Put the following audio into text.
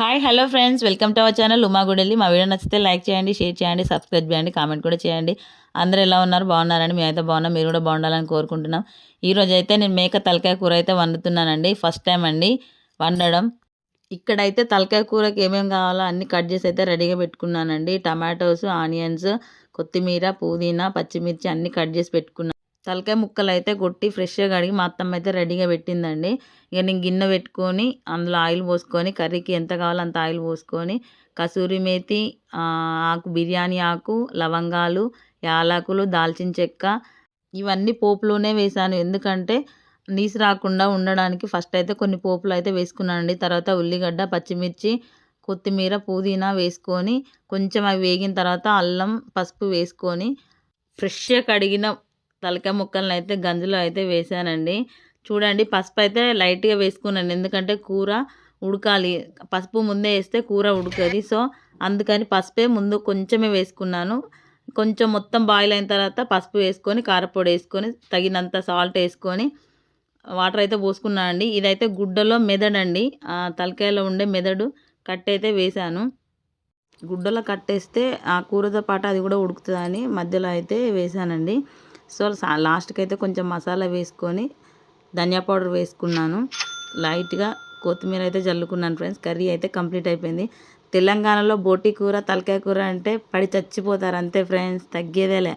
Hi hello friends welcome to our channel Uma Gudelli మా video నచ్చితే like చేయండి share చేయండి సబ్స్క్రైబ్ చేయండి కామెంట్ కూడా చేయండి. అందరూ ఎలా ఉన్నారు? బాగున్నారండి? మేమైతే బాగున్నాం మీరు కూడా బాగుండాలని కోరుకుంటున్నాం. ఈరోజు అయితే నేను మేక తలకాయ కూర అయితే వండుతున్నానండి. ఫస్ట్ టైం అండి వండడం. ఇక్కడైతే తలకాయ కూరకి ఏమేమి కావాలో అన్ని కట్ చేసి అయితే రెడీగా పెట్టుకున్నానండి. టమాటోస్ ఆనియన్స్ కొత్తిమీర పుదీనా పచ్చిమిర్చి అన్నీ కట్ చేసి పెట్టుకున్నాను తలకాయ ముక్కలు అయితే కొట్టి ఫ్రెష్గా కడిగి మా అత్తమ్మ అయితే రెడీగా పెట్టిందండి. ఇక నేను గిన్నె పెట్టుకొని అందులో ఆయిల్ పోసుకొని కర్రీకి ఎంత కావాలో అంత ఆయిల్ పోసుకొని కసూరి మేతి ఆకు బిర్యానీ ఆకు లవంగాలు యాలకులు దాల్చిన చెక్క ఇవన్నీ పోపులోనే వేసాను. ఎందుకంటే నీసు రాకుండా ఉండడానికి ఫస్ట్ అయితే కొన్ని పోపులు అయితే వేసుకున్నానండి. తర్వాత ఉల్లిగడ్డ పచ్చిమిర్చి కొత్తిమీర పుదీనా వేసుకొని కొంచెం అవి వేగిన తర్వాత అల్లం పసుపు వేసుకొని ఫ్రెష్గా కడిగిన తలకాయ ముక్కలను అయితే గంజలో అయితే వేసానండి. చూడండి పసుపు అయితే లైట్గా వేసుకున్నాను. ఎందుకంటే కూర ఉడకాలి. పసుపు ముందే వేస్తే కూర ఉడకది. సో అందుకని పసుపే ముందు కొంచెమే వేసుకున్నాను. కొంచెం మొత్తం బాయిల్ అయిన తర్వాత పసుపు వేసుకొని కారపొడి వేసుకొని తగినంత సాల్ట్ వేసుకొని వాటర్ అయితే పోసుకున్నానండి ఇదైతే గుడ్డలో మెదడండి తలకాయలో ఉండే మెదడు కట్టయితే వేసాను. గుడ్డలో కట్టేస్తే ఆ కూరతో పాటు అది కూడా ఉడుకుతుందని మధ్యలో అయితే వేసానండి. సో లాస్ట్కి అయితే కొంచెం మసాలా వేసుకొని ధనియా పౌడర్ వేసుకున్నాను. లైట్గా కొత్తిమీర అయితే జల్లుకున్నాను ఫ్రెండ్స్. కర్రీ అయితే కంప్లీట్ అయిపోయింది. తెలంగాణలో బోటి కూర తలకాయ కూర అంటే పడి చచ్చిపోతారు అంతే ఫ్రెండ్స్. తగ్గేదేలే.